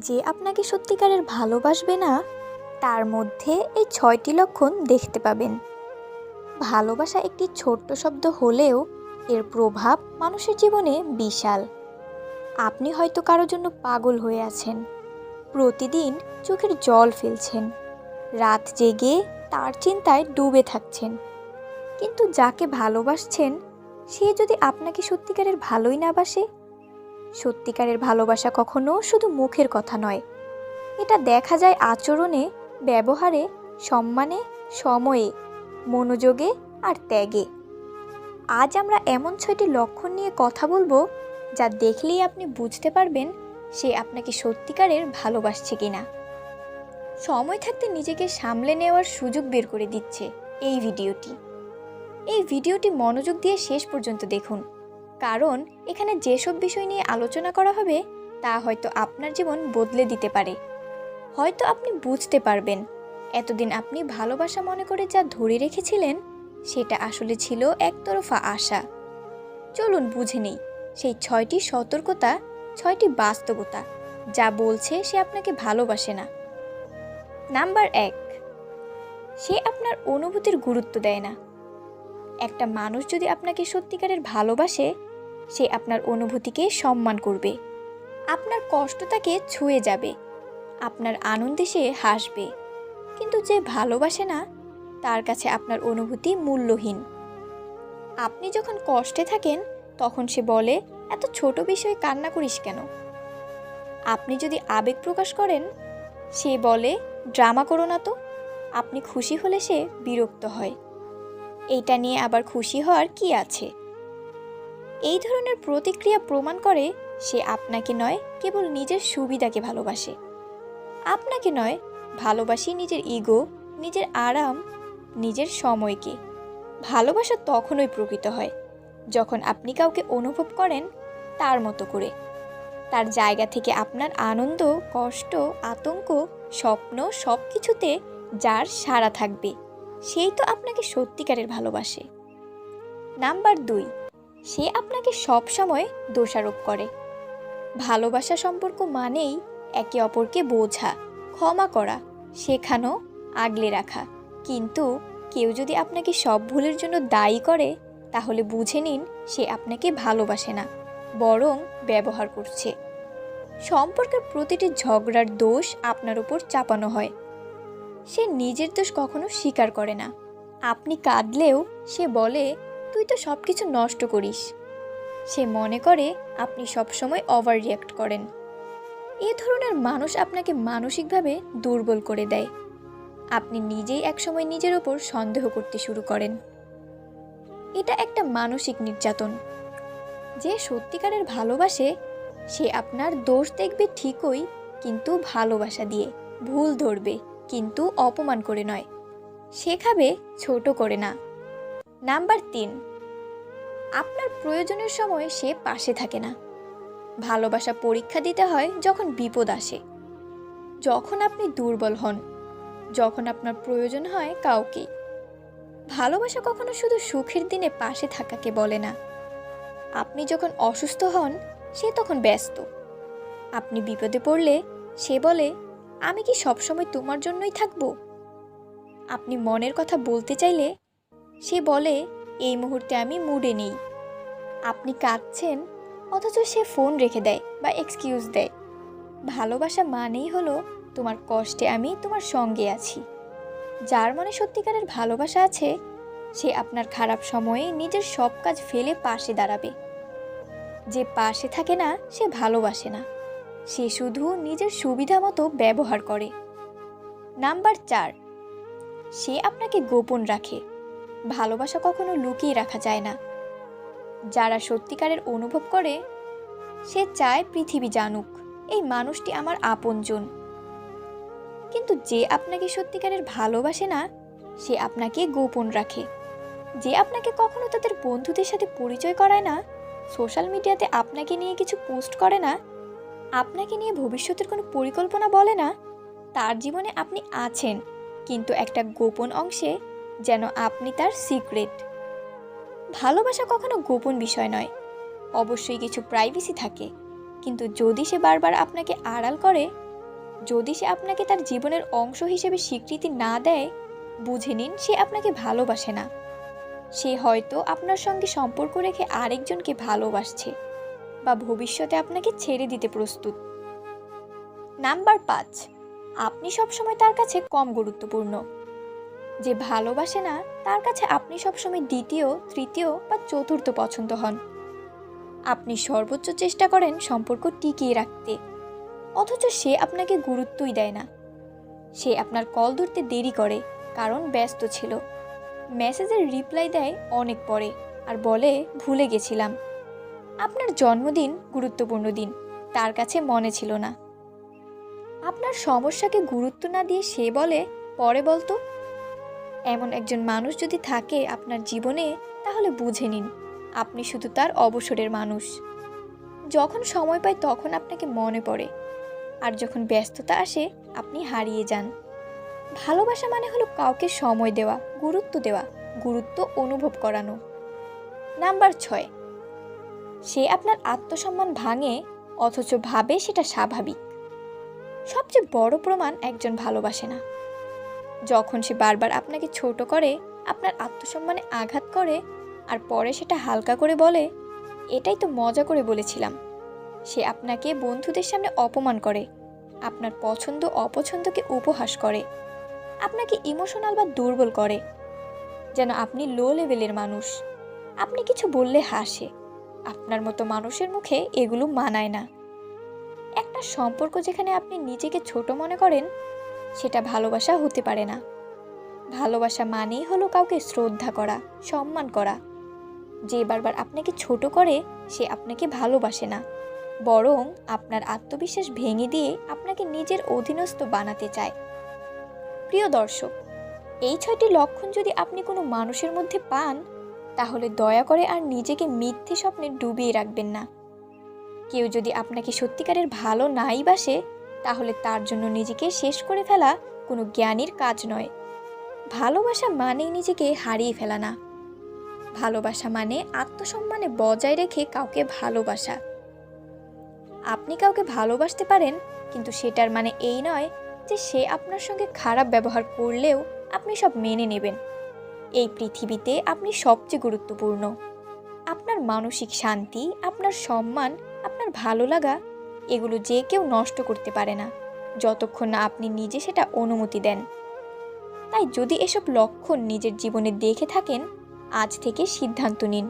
যে আপনাকে সত্যিকারের ভালোবাসবে না, তার মধ্যে এই ছয়টি লক্ষণ দেখতে পাবেন। ভালোবাসা একটি ছোট্ট শব্দ হলেও এর প্রভাব মানুষের জীবনে বিশাল। আপনি হয়তো কারোর জন্য পাগল হয়ে আছেন। প্রতিদিন চোখের জল ফেলছেন। রাত জেগে তার চিন্তায় ডুবে থাকছেন। কিন্তু যাকে ভালোবাসছেন, সে যদি আপনাকে সত্যিকারের ভালোই না বাসে সত্যিকারের ভালোবাসা কখনো শুধু মুখের কথা নয়। এটা দেখা যায় আচরণে, ব্যবহারে, সম্মানে, সময়ে, মনোযোগে আর ত্যাগে। আজ আমরা এমন ছয়টি লক্ষণ নিয়ে কথা বলব যা দেখলেই আপনি বুঝতে পারবেন সে আপনাকে সত্যিকারের ভালোবাসছে কিনা। সময় থাকতে নিজেকে সামলে নেওয়ার সুযোগ বের করে দিচ্ছে এই ভিডিওটি। এই ভিডিওটি মনোযোগ দিয়ে শেষ পর্যন্ত দেখুন। কারণ এখানে যেসব বিষয় নিয়ে আলোচনা করা হবে, তা হয়তো আপনার জীবন বদলে দিতে পারে। হয়তো আপনি বুঝতে পারবেন, এতদিন আপনি ভালোবাসা মনে করে যা ধরে রেখেছিলেন, সেটা আসলে ছিল একতরফা আশা। চলুন বুঝে নেই, সেই ছয়টি সতর্কতা, ছয়টি বাস্তবতা, যা বলছে সে আপনাকে ভালোবাসে না। নাম্বার এক, সে আপনার অনুভূতির গুরুত্ব দেয় না। একটা মানুষ যদি আপনাকে সত্যিকারের ভালোবাসে সে আপনার অনুভূতিকে সম্মান করবে। আপনার কষ্ট তাকে ছুঁয়ে যাবে। আপনার আনন্দে সে হাসবে। কিন্তু যে ভালোবাসে না, তার কাছে আপনার অনুভূতি মূল্যহীন। আপনি যখন কষ্টে থাকেন, তখন সে বলে, এত ছোট বিষয়ে কান্না করিস কেন? আপনি যদি আবেগ প্রকাশ করেন, সে বলে, ড্রামা করো না তো। আপনি খুশি হলে সে বিরক্ত হয়। এইটা নিয়ে আবার খুশি হওয়ার কি আছে? এই ধরনের প্রতিক্রিয়া প্রমাণ করে সে আপনাকে নয়, কেবল নিজের সুবিধাকে ভালোবাসে। আপনাকে নয়, ভালোবাসি নিজের ইগো, নিজের আরাম, নিজের সময়কে। ভালোবাসা তখনই প্রকৃত হয়, যখন আপনি কাউকে অনুভব করেন তার মতো করে। তার জায়গা থেকে আপনার আনন্দ, কষ্ট, আতঙ্ক, স্বপ্ন সব কিছুতে যার সারা থাকবে, সেই তো আপনাকে সত্যিকারের ভালোবাসে। নাম্বার দুই সে আপনাকে সব সময় দোষারোপ করে। ভালোবাসা সম্পর্ক মানেই একে অপরকে বোঝা, ক্ষমা করা, শেখানো, আগলে রাখা। কিন্তু কেউ যদি আপনাকে সব ভুলের জন্য দায়ী করে, তাহলে বুঝে নিন সে আপনাকে ভালোবাসে না, বরং ব্যবহার করছে। সম্পর্কের প্রতিটি ঝগড়ার দোষ আপনার উপর চাপানো হয়। সে নিজের দোষ কখনো স্বীকার করে না। আপনি কাঁদলেও সে বলে তুই তো সব কিছু নষ্ট করিস। সে মনে করে আপনি সবসময় ওভার রিয়াক্ট করেন। এ ধরনের মানুষ আপনাকে মানসিকভাবে দুর্বল করে দেয়। আপনি নিজেই একসময় নিজের ওপর সন্দেহ করতে শুরু করেন। এটা একটা মানসিক নির্যাতন। যে সত্যিকারের ভালোবাসে, সে আপনার দোষ দেখবে ঠিকই, কিন্তু ভালোবাসা দিয়ে। ভুল ধরবে, কিন্তু অপমান করে নয়। শেখাবে, ছোট করে না। নাম্বার তিন, আপনার প্রয়োজনের সময় সে পাশে থাকে না। ভালোবাসা পরীক্ষা দিতে হয় যখন বিপদ আসে। যখন আপনি দুর্বল হন, যখন আপনার প্রয়োজন হয় কাউকে। ভালোবাসা কখনো শুধু সুখের দিনে পাশে থাকাকে বলে না। আপনি যখন অসুস্থ হন, সে তখন ব্যস্ত। আপনি বিপদে পড়লে সে বলে, আমি কি সবসময় তোমার জন্যই থাকব? আপনি মনের কথা বলতে চাইলে সে বলে, এই মুহূর্তে আমি মুডে নেই। আপনি কাঁদছেন, অথচ সে ফোন রেখে দেয় বা এক্সকিউজ দেয়। ভালোবাসা মানেই হলো তোমার কষ্টে আমি তোমার সঙ্গে আছি। যার মনে সত্যিকারের ভালোবাসা আছে, সে আপনার খারাপ সময়ে নিজের সব কাজ ফেলে পাশে দাঁড়াবে। যে পাশে থাকে না, সে ভালোবাসে না। সে শুধু নিজের সুবিধা মতো ব্যবহার করে। নাম্বার চার, সে আপনাকে গোপন রাখে। ভালোবাসা কখনো লুকিয়ে রাখা যায় না। যারা সত্যিকারের অনুভব করে, সে চায় পৃথিবী জানুক। এই মানুষটি আমার আপনজন। কিন্তু যে আপনাকে সত্যিকারের ভালোবাসে না, সে আপনাকে গোপন রাখে। যে আপনাকে কখনো তাদের বন্ধুদের সাথে পরিচয় করায় না, সোশ্যাল মিডিয়াতে আপনাকে নিয়ে কিছু পোস্ট করে না, আপনাকে নিয়ে ভবিষ্যতের কোনো পরিকল্পনা বলে না, তার জীবনে আপনি আছেন, কিন্তু একটা গোপন অংশে যেন আপনি তার সিক্রেট। ভালোবাসা কখনো গোপন বিষয় নয়। অবশ্যই কিছু প্রাইভেসি থাকে। কিন্তু যদি সে বারবার আপনাকে আড়াল করে, যদি সে আপনাকে তার জীবনের অংশ হিসেবে স্বীকৃতি না দেয়, বুঝে নিন সে আপনাকে ভালোবাসে না। সে হয়তো আপনার সঙ্গে সম্পর্ক রেখে আরেকজনকে ভালোবাসছে বা ভবিষ্যতে আপনাকে ছেড়ে দিতে প্রস্তুত। নাম্বার পাঁচ, আপনি সবসময় তার কাছে কম গুরুত্বপূর্ণ। যে ভালোবাসে না, তার কাছে আপনি সবসময় দ্বিতীয়, তৃতীয় বা চতুর্থ পছন্দ হন। আপনি সর্বোচ্চ চেষ্টা করেন সম্পর্ক টিকিয়ে রাখতে। অথচ সে আপনাকে গুরুত্বই দেয় না। সে আপনার কল ধরতে দেরি করে, কারণ ব্যস্ত ছিল। মেসেজের রিপ্লাই দেয় অনেক পরে, আর বলে, ভুলে গেছিলাম। আপনার জন্মদিন গুরুত্বপূর্ণ দিন, তার কাছে মনে ছিল না। আপনার সমস্যাকে গুরুত্ব না দিয়ে সে বলে, পরে বলতো। এমন একজন মানুষ যদি থাকে আপনার জীবনে, তাহলে বুঝে নিন, আপনি শুধু তার অবসরের মানুষ। যখন সময় পায় তখন আপনাকে মনে পড়ে, আর যখন ব্যস্ততা আসে, আপনি হারিয়ে যান। ভালোবাসা মানে হলো কাউকে সময় দেওয়া, গুরুত্ব দেওয়া, গুরুত্ব অনুভব করানো। নাম্বার ছয়, সে আপনার আত্মসম্মান ভাঙে, অথচ ভাবে সেটা স্বাভাবিক। সবচেয়ে বড় প্রমাণ একজন ভালোবাসে না। যখন সে বারবার আপনাকে ছোট করে, আপনার আত্মসম্মানে আঘাত করে আর পরে সেটা হালকা করে বলে, এটাই তো মজা করে বলেছিলাম। সে আপনাকে বন্ধুদের সামনে অপমান করে, আপনার পছন্দ অপছন্দকে উপহাস করে, আপনাকে ইমোশনাল বা দুর্বল করে, যেন আপনি লো লেভেলের মানুষ। আপনি কিছু বললে হাসে, আপনার মতো মানুষের মুখে এগুলো মানায় না। একটা সম্পর্ক যেখানে আপনি নিজেকে ছোট মনে করেন সেটা ভালোবাসা হতে পারে না। ভালোবাসা মানেই হলো কাউকে শ্রদ্ধা করা, সম্মান করা। যে বারবার আপনাকে ছোট করে, সে আপনাকে ভালোবাসে না। বরং আপনার আত্মবিশ্বাস ভেঙে দিয়ে আপনাকে নিজের অধীনস্থ বানাতে চায়। প্রিয় দর্শক, এই ছয়টি লক্ষণ যদি আপনি কোনো মানুষের মধ্যে পান, তাহলে দয়া করে আর নিজেকে মিথ্যে স্বপ্নে ডুবিয়ে রাখবেন না। কেউ যদি আপনাকে সত্যিকারের ভালো নাই বাসে তাহলে তার জন্য নিজেকে শেষ করে ফেলা কোনো জ্ঞানীর কাজ নয়। ভালোবাসা মানেই নিজেকে হারিয়ে ফেলা না। ভালোবাসা মানে আত্মসম্মানে বজায় রেখে কাউকে ভালোবাসা। আপনি কাউকে ভালোবাসতে পারেন, কিন্তু সেটার মানে এই নয় যে সে আপনার সঙ্গে খারাপ ব্যবহার করলেও আপনি সব মেনে নেবেন। এই পৃথিবীতে আপনি সবচেয়ে গুরুত্বপূর্ণ। আপনার মানসিক শান্তি, আপনার সম্মান, আপনার ভালো লাগা এগুলো যে কেউ নষ্ট করতে পারে না। যতক্ষণ না আপনি নিজে সেটা অনুমতি দেন। তাই যদি এসব লক্ষণ নিজের জীবনে দেখে থাকেন, আজ থেকে সিদ্ধান্ত নিন।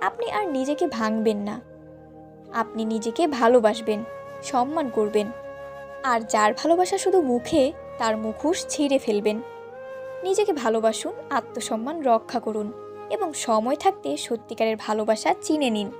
আপনি আর নিজেকে ভাঙবেন না। আপনি নিজেকে ভালোবাসবেন, সম্মান করবেন। আর যার ভালোবাসা শুধু মুখে, তার মুখোশ ছিঁড়ে ফেলবেন। নিজেকে ভালোবাসুন, আত্মসম্মান রক্ষা করুন এবং সময় থাকতে সত্যিকারের ভালোবাসা চিনে নিন।